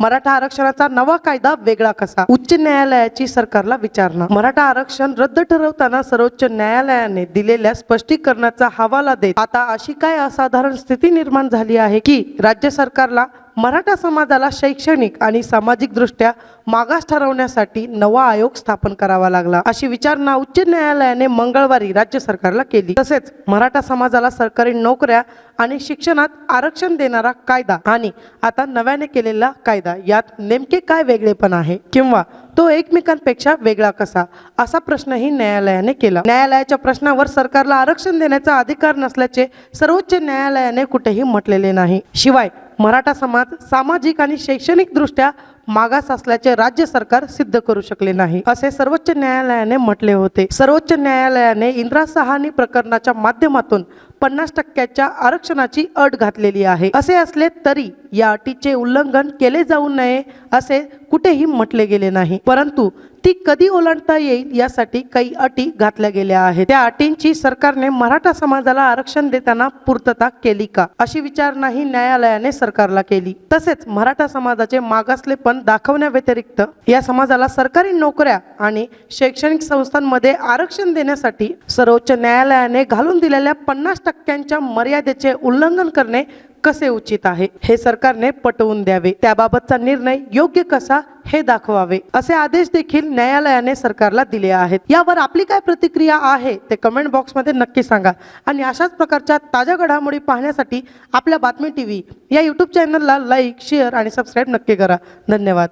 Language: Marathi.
मराठा आरक्षणाचा नवा कायदा वेगळा कसा? उच्च न्यायालयाची सरकारला विचारणा. मराठा आरक्षण रद्द ठरवताना सर्वोच्च न्यायालयाने दिलेल्या स्पष्टीकरणाचा हवाला देत आता अशी काय असाधारण स्थिती निर्माण झाली आहे की राज्य सरकारला मराठा समाजाला शैक्षणिक आणि सामाजिक दृष्ट्या मागास ठरवण्यासाठी नवा आयोग स्थापन करावा लागला. अशी विचारणा उच्च न्यायालयाने मंगळवारी राज्य सरकारला केली. तसेच मराठा समाजाला सरकारी नोकऱ्या आणि शिक्षणात आरक्षण देणारा कायदा आणि आता नव्याने केलेला कायदा यात नेमके काय वेगळेपण आहे किंवा तो एकमेकांपेक्षा वेगळा कसा असा प्रश्नही न्यायालयाने केला. न्यायालयाच्या प्रश्नावर सरकारला आरक्षण देण्याचा अधिकार नसल्याचे सर्वोच्च न्यायालयाने कुठेही म्हटलेले नाही. शिवाय मराठा समाज सामाजिक आणि शैक्षणिक दृष्ट्या मागास असल्याचे राज्य सरकार सिद्ध करू शकले नाही असे सर्वोच्च न्यायालयाने म्हटले होते. सर्वोच्च न्यायालयाने इंदिरा सहानी प्रकरणाच्या माध्यमातून पन्नास टक्क्याच्या आरक्षणाची अट घातलेली आहे. असे असले तरी या अटीचे उल्लंघन केले जाऊ नये असे कुठेही म्हटले गेले नाही. परंतु ती कधी ओलांडता येईल यासाठी काही अटी घातल्या गेल्या आहेत. त्या अटींची सरकारने मराठा समाजाला आरक्षण देताना पूर्तता केली का? अशी विचारणाही न्यायालयाने सरकारला केली. तसेच मराठा समाजाचे मागासलेपण दाखवण्याव्यतिरिक्त या समाजाला सरकारी नोकऱ्या आणि शैक्षणिक संस्थांमध्ये आरक्षण देण्यासाठी सर्वोच्च न्यायालयाने घालून दिलेल्या पन्नास टक्क्यांच्या मर्यादेचे उल्लंघन करणे कसे उचित आहे? हे सरकारने पटवून द्यावे. त्याबाबतचा निर्णय योग्य कसा हे दाखवावे. असे आदेश देखील न्यायालयाने सरकारला दिले आहेत. यावर आपली काय प्रतिक्रिया आहे ते कमेंट बॉक्समध्ये नक्की सांगा. आणि अशाच प्रकारच्या ताज्या घडामोडी पाहण्यासाठी आपल्या बातमी टी व्ही या यूट्यूब चॅनलला लाईक शेअर आणि सबस्क्राईब नक्की करा. धन्यवाद.